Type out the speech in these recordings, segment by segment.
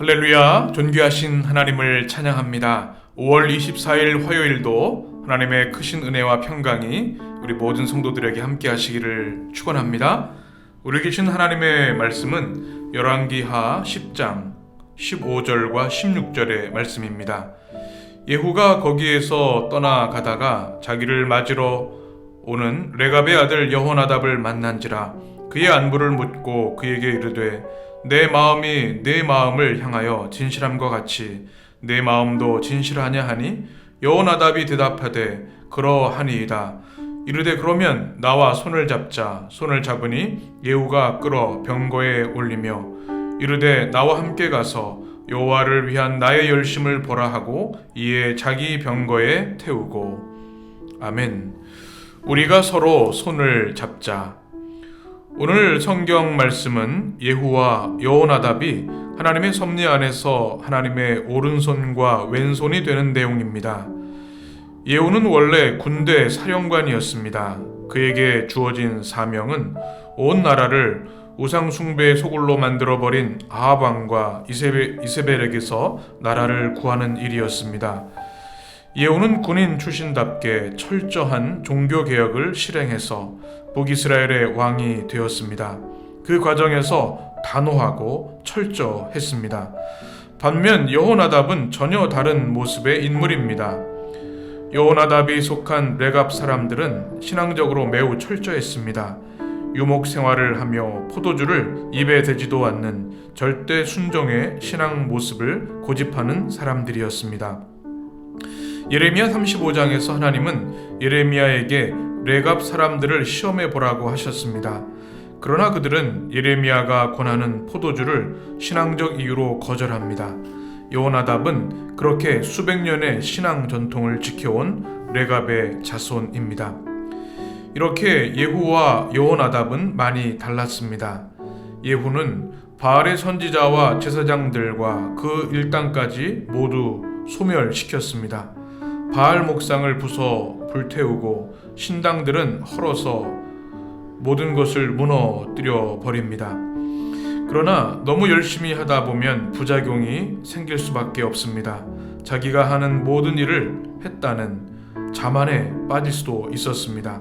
할렐루야, 존귀하신 하나님을 찬양합니다. 5월 24일 화요일도 하나님의 크신 은혜와 평강이 우리 모든 성도들에게 함께 하시기를 축원합니다. 우리 계신 하나님의 말씀은 열왕기하 10장 15절과 16절의 말씀입니다. 예후가 거기에서 떠나가다가 자기를 맞으러 오는 레갑의 아들 여호나답을 만난지라 그의 안부를 묻고 그에게 이르되 내 마음이 내 마음을 향하여 진실함과 같이 내 마음도 진실하냐 하니? 여호나답이 대답하되 그러하니이다. 이르되 그러면 나와 손을 잡자. 손을 잡으니 예후가 끌어 병거에 올리며 이르되 나와 함께 가서 여호와를 위한 나의 열심을 보라 하고 이에 자기 병거에 태우고. 아멘. 우리가 서로 손을 잡자 오늘 성경 말씀은 예후와 여호나답이 하나님의 섭리 안에서 하나님의 오른손과 왼손이 되는 내용입니다. 예후는 원래 군대 사령관이었습니다. 그에게 주어진 사명은 온 나라를 우상 숭배의 소굴로 만들어 버린 아합 왕과 이세벨, 이세벨에게서 나라를 구하는 일이었습니다. 예후는 군인 출신답게 철저한 종교 개혁을 실행해서 북이스라엘의 왕이 되었습니다. 그 과정에서 단호하고 철저했습니다. 반면 여호나답은 전혀 다른 모습의 인물입니다. 여호나답이 속한 레갑 사람들은 신앙적으로 매우 철저했습니다. 유목 생활을 하며 포도주를 입에 대지도 않는 절대 순종의 신앙 모습을 고집하는 사람들이었습니다. 예레미야 35장에서 하나님은 예레미야에게 레갑 사람들을 시험해 보라고 하셨습니다. 그러나 그들은 예레미야가 권하는 포도주를 신앙적 이유로 거절합니다. 요나답은 그렇게 수백 년의 신앙 전통을 지켜온 레갑의 자손입니다. 이렇게 예후와 요나답은 많이 달랐습니다. 예후는 바알의 선지자와 제사장들과 그 일당까지 모두 소멸시켰습니다. 바알 목상을 부숴 불태우고 신당들은 헐어서 모든 것을 무너뜨려 버립니다. 그러나 너무 열심히 하다 보면 부작용이 생길 수밖에 없습니다. 자기가 하는 모든 일을 했다는 자만에 빠질 수도 있었습니다.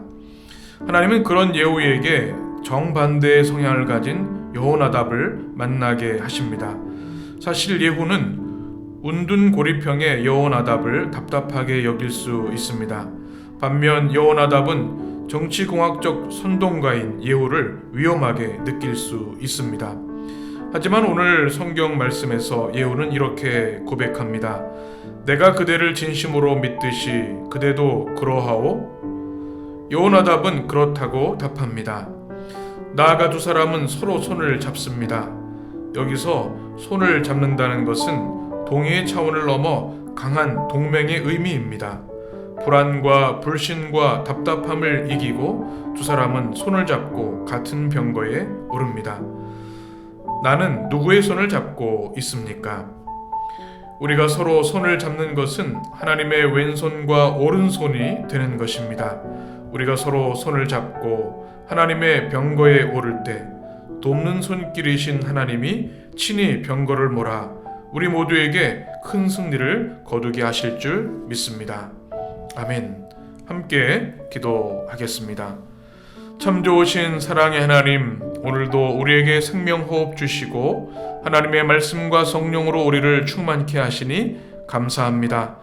하나님은 그런 예후에게 정반대의 성향을 가진 여호나답을 만나게 하십니다. 사실 예후는 운둔 고리평의 여호나답을 답답하게 여길 수 있습니다. 반면 여호나답은 정치공학적 선동가인 예후를 위험하게 느낄 수 있습니다. 하지만 오늘 성경 말씀에서 예후는 이렇게 고백합니다. 내가 그대를 진심으로 믿듯이 그대도 그러하오? 여호나답은 그렇다고 답합니다. 나아가 두 사람은 서로 손을 잡습니다. 여기서 손을 잡는다는 것은 동의의 차원을 넘어 강한 동맹의 의미입니다. 불안과 불신과 답답함을 이기고 두 사람은 손을 잡고 같은 병거에 오릅니다. 나는 누구의 손을 잡고 있습니까? 우리가 서로 손을 잡는 것은 하나님의 왼손과 오른손이 되는 것입니다. 우리가 서로 손을 잡고 하나님의 병거에 오를 때 돕는 손길이신 하나님이 친히 병거를 몰아 우리 모두에게 큰 승리를 거두게 하실 줄 믿습니다. 아멘. 함께 기도하겠습니다. 참 좋으신 사랑의 하나님, 오늘도 우리에게 생명 호흡 주시고 하나님의 말씀과 성령으로 우리를 충만케 하시니 감사합니다.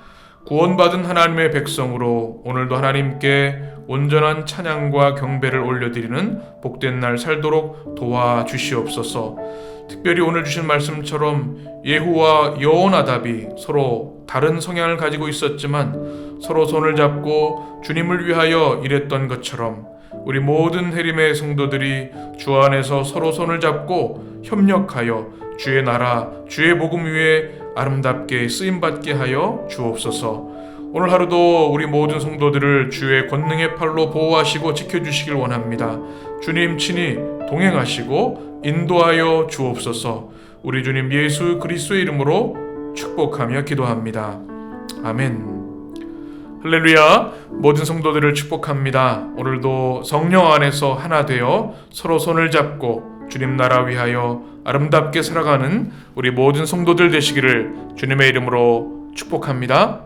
구원받은 하나님의 백성으로 오늘도 하나님께 온전한 찬양과 경배를 올려드리는 복된 날 살도록 도와주시옵소서. 특별히 오늘 주신 말씀처럼 예후와 여호나답이 서로 다른 성향을 가지고 있었지만 서로 손을 잡고 주님을 위하여 일했던 것처럼 우리 모든 해림의 성도들이 주 안에서 서로 손을 잡고 협력하여 주의 나라, 주의 복음 위에 아름답게 쓰임 받게 하여 주옵소서. 오늘 하루도 우리 모든 성도들을 주의 권능의 팔로 보호하시고 지켜주시길 원합니다. 주님 친히 동행하시고 인도하여 주옵소서. 우리 주님 예수 그리스도의 이름으로 축복하며 기도합니다. 아멘. 할렐루야. 모든 성도들을 축복합니다. 오늘도 성령 안에서 하나 되어 서로 손을 잡고 주님 나라 위하여 아름답게 살아가는 우리 모든 성도들 되시기를 주님의 이름으로 축복합니다.